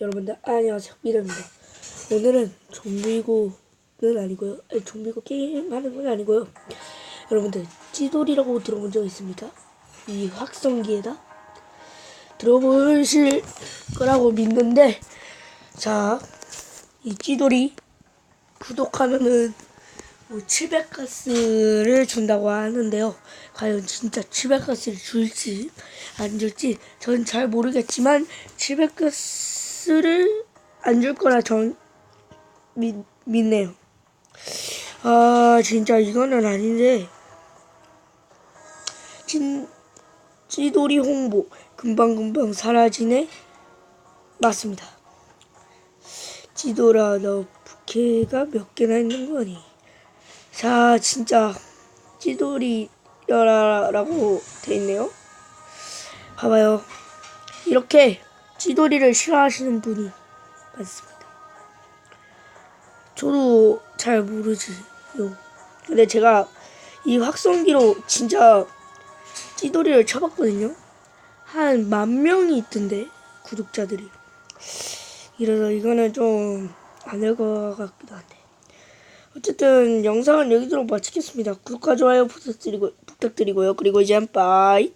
여러분들 안녕하세요 미래입니다 오늘은 좀비고는 아니고요 아니, 좀비고 게임 하는 건 아니고요 여러분들 찌돌이라고 들어본 적 있습니까? 이 확성기에다 들어보실 거라고 믿는데 자 이 찌돌이 구독하면은 뭐 700가스를 준다고 하는데요. 과연 진짜 700가스를 줄지 안 줄지 전 잘 모르겠지만 700가스 를 안 줄 거라 전 믿, 믿네요. 아 진짜 이거는 아닌데 진 찌돌이 홍보 금방금방 사라지네 맞습니다. 찌돌아 너 부캐가 몇 개나 있는 거니? 자, 진짜 찌돌이라고 돼 있네요. 봐봐요. 이렇게 찌돌이를 싫어하시는 분이 많습니다. 저도 잘 모르지요. 근데 제가 이 확성기로 진짜 찌돌이를 쳐봤거든요. 한 만 명이 있던데 구독자들이. 이래서 이거는 좀안될것 같기도 한데. 어쨌든 영상은 여기서 마치겠습니다. 구독과 좋아요 부탁드리고, 부탁드리고요. 그리고 이제 빠이.